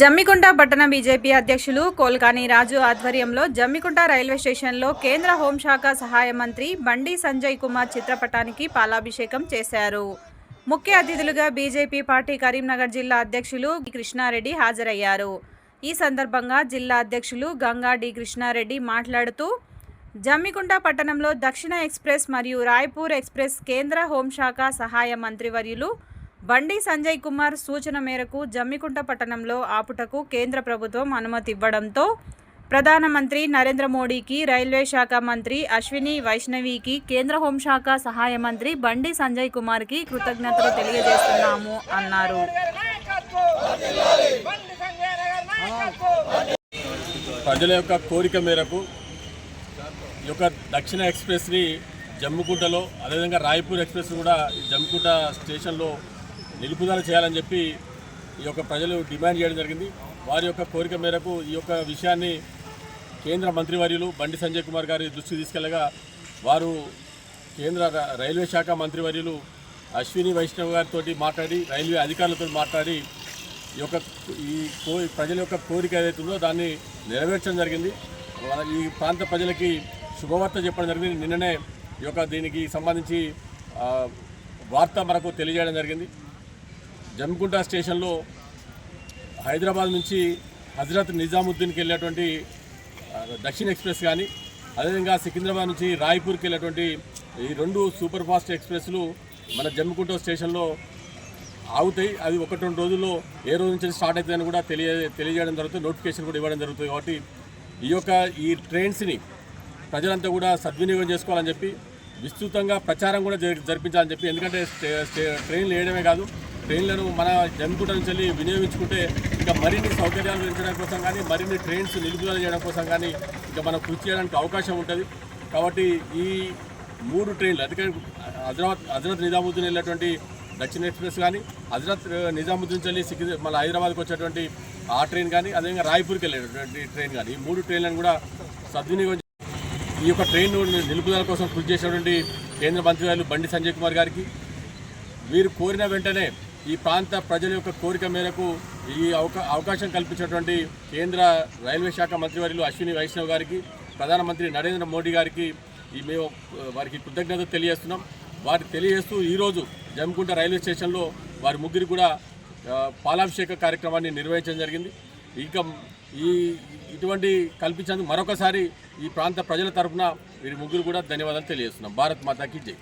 జమ్మికుంట పట్టణ బీజేపీ అధ్యక్షులు కోల్కాని రాజు ఆధ్వర్యంలో జమ్మికుంట రైల్వే స్టేషన్లో కేంద్ర హోంశాఖ సహాయ మంత్రి బండి సంజయ్ కుమార్ చిత్రపటానికి పాలాభిషేకం చేశారు. ముఖ్య అతిథులుగా బీజేపీ పార్టీ కరీంనగర్ జిల్లా అధ్యక్షులు కృష్ణారెడ్డి హాజరయ్యారు. ఈ సందర్భంగా జిల్లా అధ్యక్షులు గంగా డి కృష్ణారెడ్డి మాట్లాడుతూ జమ్మికుంట పట్టణంలో దక్షిణ ఎక్స్ప్రెస్ మరియు రాయ్పూర్ ఎక్స్ప్రెస్ కేంద్ర హోంశాఖ సహాయ మంత్రివర్యులు బండి సంజయ్ కుమార్ సూచన మేరకు జమ్మికుంట పట్టణంలో ఆపుటకు కేంద్ర ప్రభుత్వం అనుమతి ఇవ్వడంతో ప్రధానమంత్రి నరేంద్ర మోడీకి రైల్వే శాఖ మంత్రి అశ్విని వైష్ణవికి కేంద్ర హోంశాఖ సహాయ మంత్రి బండి సంజయ్ కుమార్కి కృతజ్ఞతలు తెలియజేస్తున్నాము అన్నారు. ప్రజల యొక్క కోరిక మేరకు ఈ యొక్క దక్షిణ ఎక్స్ప్రెస్ని జమ్మికుంటలో అదేవిధంగా రాయపూర్ ఎక్స్ప్రెస్ కూడా జమ్ముకుంట జమ్మికుంట స్టేషన్లో నిలుపుదల చేయాలని చెప్పి ఈ యొక్క ప్రజలు డిమాండ్ చేయడం జరిగింది. వారి యొక్క కోరిక మేరకు ఈ యొక్క విషయాన్ని కేంద్ర మంత్రివర్యులు బండి సంజయ్ కుమార్ గారి దృష్టికి తీసుకెళ్ళగా వారు కేంద్ర రైల్వే శాఖ మంత్రివర్యులు అశ్విని వైష్ణవ్ గారితో మాట్లాడి రైల్వే అధికారులతో మాట్లాడి ఈ యొక్క ఈ కో ప్రజల యొక్క కోరిక ఏదైతే ఉందో దాన్ని నెరవేర్చడం జరిగింది. ఈ ప్రాంత ప్రజలకి శుభవార్త చెప్పడం జరిగింది. నిన్ననే ఈ యొక్క దీనికి సంబంధించి వార్త మనకు తెలియజేయడం జరిగింది. జమ్మికుంట స్టేషన్లో హైదరాబాద్ నుంచి హజరత్ నిజాముద్దీన్కి వెళ్ళేటువంటి దక్షిణ ఎక్స్ప్రెస్ కానీ అదేవిధంగా సికింద్రాబాద్ నుంచి రాయ్పూర్కి వెళ్ళేటువంటి ఈ రెండు సూపర్ ఫాస్ట్ ఎక్స్ప్రెస్లు మన జమ్మికుంట స్టేషన్లో ఆగుతాయి. అది ఒకటి రెండు రోజుల్లో ఏ రోజు నుంచి స్టార్ట్ అవుతుందని కూడా తెలియ తెలియజేయడం జరుగుతుంది. నోటిఫికేషన్ కూడా ఇవ్వడం జరుగుతుంది కాబట్టి ఈ యొక్క ఈ ట్రైన్స్ని ప్రజలంతా కూడా సద్వినియోగం చేసుకోవాలని చెప్పి విస్తృతంగా ప్రచారం కూడా జరిపించాలని చెప్పి ఎందుకంటే స్టే- ట్రైన్లు వేయడమే కాదు ట్రైన్లను మన జమ్మికుంట నుంచి వెళ్ళి వినియోగించుకుంటే ఇంకా మరిన్ని సౌకర్యాలు పెంచడం కోసం కానీ మరిన్ని ట్రైన్స్ నిలుపుదల చేయడం కోసం కానీ ఇంకా మనం కృషి చేయడానికి అవకాశం ఉంటుంది. కాబట్టి ఈ మూడు ట్రైన్లు అందుకని హజరత్ హజరత్ నిజాముద్దీన్ వెళ్ళేటువంటి దక్షిణ ఎక్స్ప్రెస్ కానీ హజరత్ నిజాముద్దీన్ నుంచి వెళ్ళి సికింద్ర హైదరాబాద్కి వచ్చేటువంటి ఆ ట్రైన్ కానీ అదేవిధంగా రాయ్పూర్కి వెళ్ళేటువంటి ట్రైన్ కానీ ఈ మూడు ట్రైన్లను కూడా సద్వినియోగం ఈ యొక్క ట్రైన్ నిలుపుదల కోసం కృషి చేసినటువంటి కేంద్ర మంత్రివర్యులు బండి సంజయ్ కుమార్ గారికి. వీరు కోరిన వెంటనే ఈ ప్రాంత ప్రజల యొక్క కోరిక మేరకు ఈ అవకా అవకాశం కల్పించినటువంటి కేంద్ర రైల్వే శాఖ మంత్రివర్యులు అశ్విని వైష్ణవ్ గారికి ప్రధానమంత్రి నరేంద్ర మోడీ గారికి ఈ మేము వారికి కృతజ్ఞతలు తెలియజేస్తున్నాం. వారికి తెలియజేస్తూ ఈరోజు జమ్కుంట రైల్వే స్టేషన్లో వారి ముగ్గురికి కూడా పాలాభిషేక కార్యక్రమాన్ని నిర్వహించడం జరిగింది. ఇంకా ఈ ఇటువంటి కల్పించేందుకు మరొకసారి ఈ ప్రాంత ప్రజల తరఫున వీరి ముగ్గురు కూడా ధన్యవాదాలు తెలియజేస్తున్నాం. భారత్ మాతాకి జై.